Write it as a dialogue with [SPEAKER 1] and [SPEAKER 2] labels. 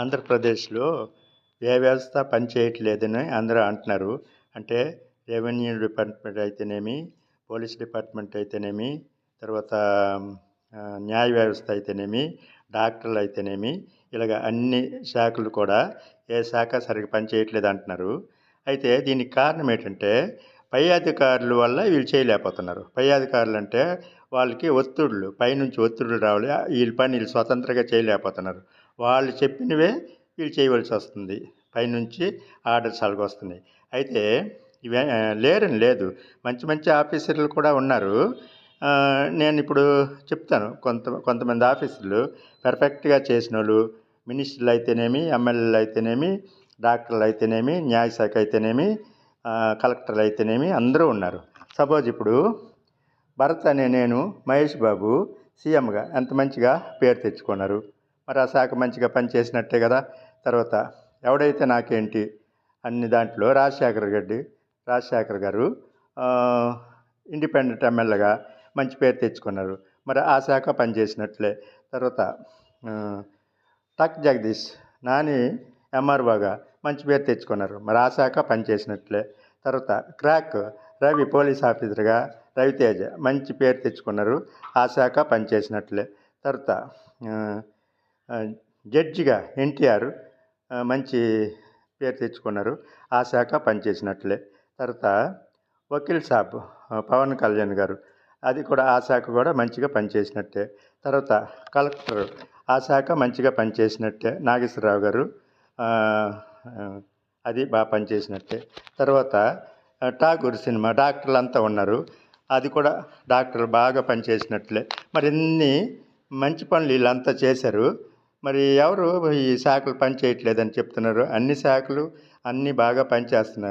[SPEAKER 1] ఆంధ్రప్రదేశ్లో ఏ వ్యవస్థ పనిచేయట్లేదని అందరూ అంటున్నారు. అంటే రెవెన్యూ డిపార్ట్మెంట్ అయితేనేమి పోలీస్ డిపార్ట్మెంట్ అయితేనేమి తర్వాత న్యాయ వ్యవస్థ అయితేనేమి డాక్టర్లు అయితేనేమి ఇలాగ అన్ని శాఖలు కూడా ఏ శాఖ సరిగ్గా పనిచేయట్లేదు అంటున్నారు. అయితే దీనికి కారణం ఏంటంటే పై అధికారుల వల్ల వీళ్ళు చేయలేకపోతున్నారు. పై అధికారులు అంటే వాళ్ళకి ఒత్తిడులు పైనుంచి ఒత్తిడులు రావాలి వీళ్ళ పని వీళ్ళు స్వతంత్రంగా చేయలేకపోతున్నారు. వాళ్ళు చెప్పినవే వీళ్ళు చేయవలసి వస్తుంది. పైనుంచి ఆర్డర్స్ వాళ్ళకి వస్తున్నాయి. అయితే ఇవే లేరని లేదు. మంచి మంచి ఆఫీసర్లు కూడా ఉన్నారు. నేను ఇప్పుడు చెప్తాను. కొంత కొంతమంది ఆఫీసర్లు పర్ఫెక్ట్గా చేసిన వాళ్ళు మినిస్టర్లు అయితేనేమి ఎమ్మెల్యేలు అయితేనేమి డాక్టర్లు అయితేనేమి న్యాయశాఖ అయితేనేమి కలెక్టర్లు అయితేనేమి అందరూ ఉన్నారు. సపోజ్ ఇప్పుడు భరత్ అనే నేను మహేష్ బాబు సీఎంగా ఎంత మంచిగా పేరు తెచ్చుకున్నారు? మరి ఆ శాఖ మంచిగా పనిచేసినట్టే కదా. తర్వాత ఎవడైతే నాకేంటి అన్ని దాంట్లో రాజశేఖర్ రెడ్డి రాజశేఖర్ గారు ఇండిపెండెంట్ ఎమ్మెల్యేగా మంచి పేరు తెచ్చుకున్నారు. మరి ఆ శాఖ పనిచేసినట్లే. తర్వాత టక్ జగదీష్ నాని ఎంఆర్ఓగా మంచి పేరు తెచ్చుకున్నారు. మరి ఆ శాఖ పనిచేసినట్లే. తర్వాత క్రాక్ రవి పోలీస్ ఆఫీసర్గా రవితేజ మంచి పేరు తెచ్చుకున్నారు. ఆ శాఖ పనిచేసినట్లే. తర్వాత జడ్జిగా ఎన్టీఆర్ మంచి పేరు తెచ్చుకున్నారు. ఆ శాఖ పనిచేసినట్లే. తర్వాత వకీల్ సాబ్ పవన్ కళ్యాణ్ గారు అది కూడా ఆ శాఖ కూడా మంచిగా పనిచేసినట్టే. తర్వాత కలెక్టర్ ఆ శాఖ మంచిగా పనిచేసినట్టే. నాగేశ్వరరావు గారు అది బాగా పనిచేసినట్టే. తర్వాత ఠాగూర్ సినిమా డాక్టర్లు అంతా ఉన్నారు. అది కూడా డాక్టర్లు బాగా పనిచేసినట్లే. మరి ఇన్ని మంచి పనులు వీళ్ళంతా చేశారు. మరి ఎవరు ఈ శాఖలు పనిచేయట్లేదని చెప్తున్నారు. అన్ని శాఖలు అన్నీ బాగా పనిచేస్తున్నారు